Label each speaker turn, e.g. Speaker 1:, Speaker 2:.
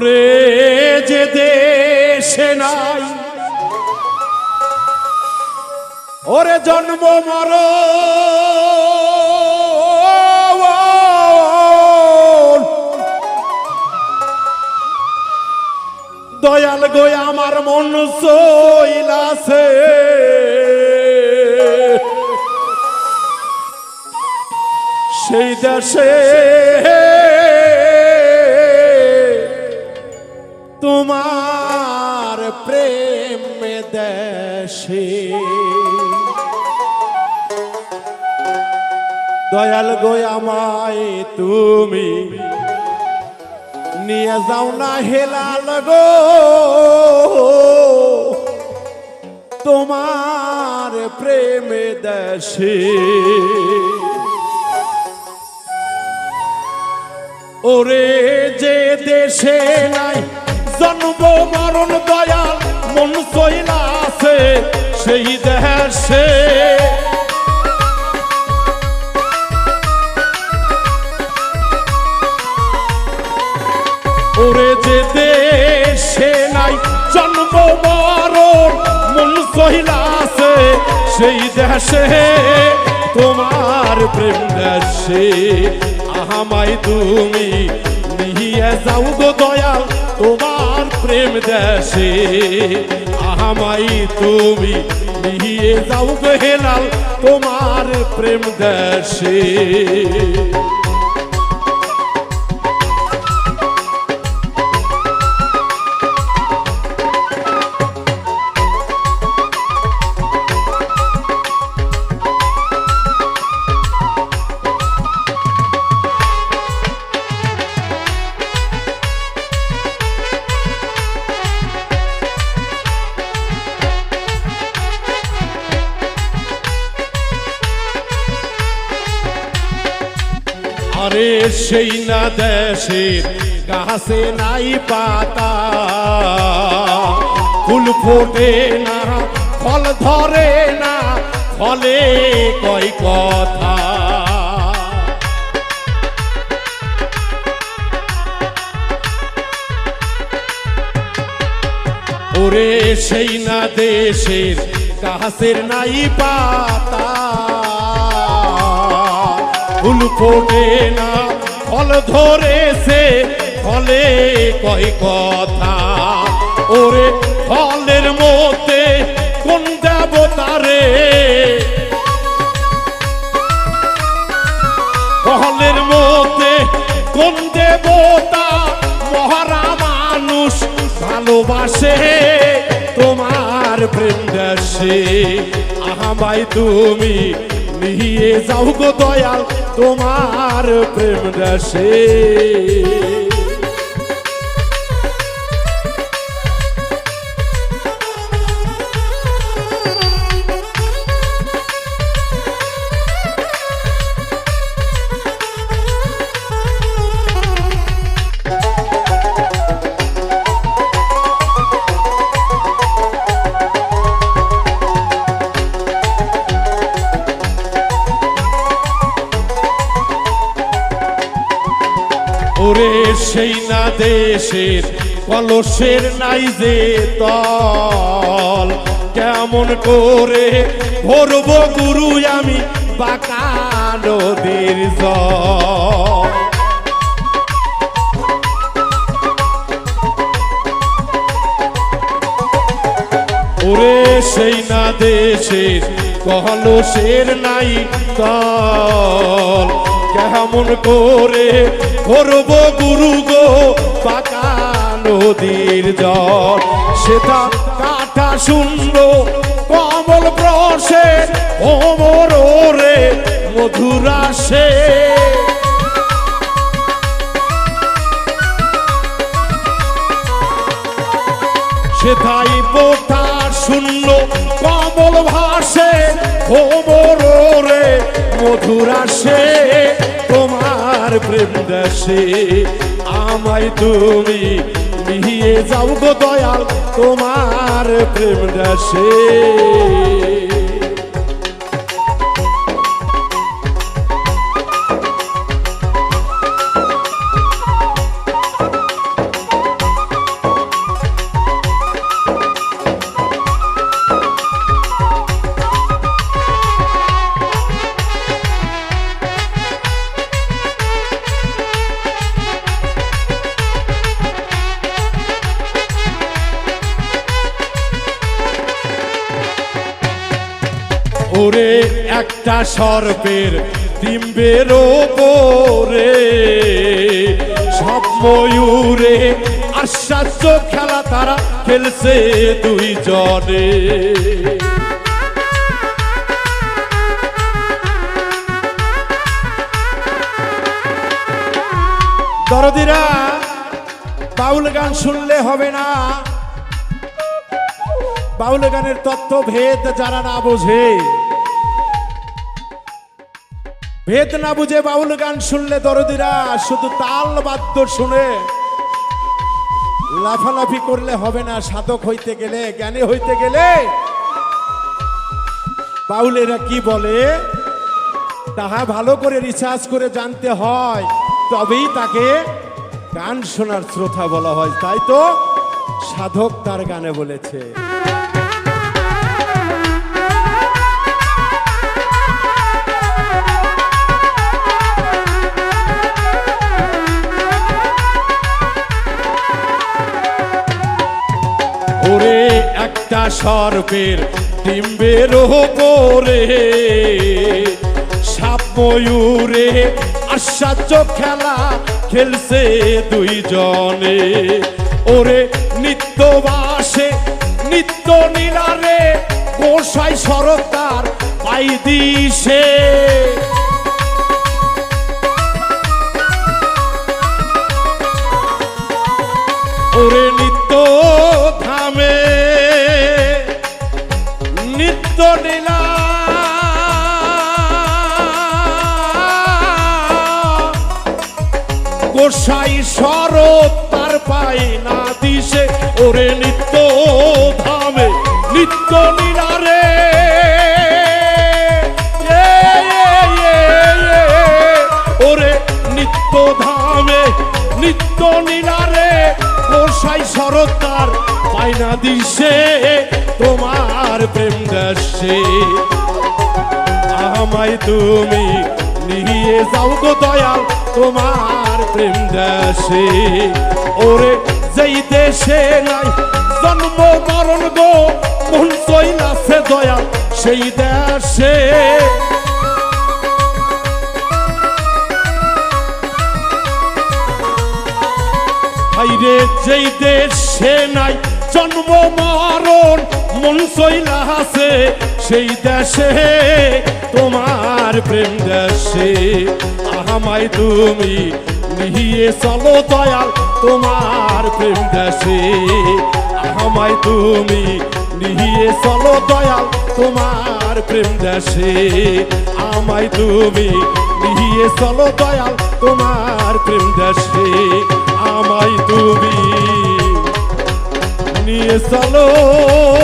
Speaker 1: ওরে যে দেশে নাই। ওরে জন্ম মর। দয়াল গো আমার মন সইলাছে সেই দেশে তোমার প্রেম দেশে। দয়াল গো আমায় তুমি নিয়ে যাও না হেলাল গো। তোমার প্রেম দেশে। ওরে যে দেশে নাই জন্ম, মরণ, দয়াল, মন সইলা আছে, সেই দেশে। ওরে যে দেশে নাই জন্ম, মরণ, মন সহিলা আছে, সেই দেশে। তোমার প্রেম দেশে আহামাই তুমি, নিয়ে যাও গো দয়াল, তোমার প্রেম দেশে। আহামাই তুমি নিয়ে যাও হেলাল তোমার প্রেম দেশে। আরে সেই না দেশের গাছে নাই পাতা। ফুল ফোটে না, ফল ধরে না, ফলে কয় কথা। ওরে সেই না দেশের গাছের নাই পাতা। ফুল ফোটে না, ফল ধরেছে, ফলে কয় কথা। ওরে ফলের মধ্যে কোন দেবতারে ফলের মধ্যে কোন দেবতা? মহারা মানুষ ভালোবাসে, তোমার প্রেম দেশে আহামাই তুমি নিয়ে যাও গো দয়াল তোমার প্রেম দেশে সেই না দেশের কলসের নাই যে তল কেমন করে ভরব গুরু আমি বাঁকা নদীর জল। ওরে সেই না দেশের কলসের নাই তল কেমন করে করব গুরু গো, পাকা নদীর জল। সেটা কাটা শূন্য কমল প্রসে ওমর রে মধুরাসে সেথাই বোটা শূন্য কমল ভাসে ওমর রে মধুরাসে তোমার প্রেম দেশে আমায় তুমি নিয়ে যাও গো দয়াল তোমার প্রেম দেশে। ওরে একটা সর্পের ডিম্বের ওপরে সব আশ্চর্য খেলা তারা খেলছে দুই জনে দরদিরা, বাউল গান শুনলে হবে না। বাউল গানের তত্ত্ব ভেদ যারা না বোঝে। ভেদ না বুঝে বাউল গান শুনলে দরদিরা, শুধু তাল বাদ্য শুনে। লাফালাফি করলে হবে না, সাধক হইতে গেলে, জ্ঞানী হইতে গেলে। বাউলেরা কি বলে? তাহা ভালো করে রিসার্চ করে জানতে হয়, তবেই তাকে গান শোনার শ্রোতা বলা হয়। তাই তো সাধক তার গানে বলেছে। একটা সর্পের ডিম্বের ওপরে সাপ ময়ূরে আশ্চর্য খেলা খেলছে দুইজনে। ওরে নিত্যবাসে, নিত্য নীলারে গোসাই সরকার পাই দিছে। গোসাই শরৎ তার পাই না দিছে, ওরে নিত্য ধামে, নিত্য নীলারে ওরে নিত্য ধামে, নিত্য নীলারে গোসাই সরকার পায়না দিছে তোমার প্রেম দেশে আমায় তুমি নিয়ে যাও গো দয়াল, তোমার প্রেম দেশে ওরে যেই দেশে নাই জন্ম মরণ গো, মন চইলাছে দয়াল, সেই দেশে। হাইরে যেই দেশে নাই জন্ম মরণ মন আছে, সেই দেশে তোমার প্রেম দেশে। আমায় তুমি নিয়ে চলো দয়াল, তোমার প্রেম দেশে। আমায় তুমি নিয়ে চলো দয়াল, তোমার প্রেম দেশে। আমায় তুমি নিয়ে চলো দয়াল, তোমার প্রেম দেশে। আমায় তুমি। চলো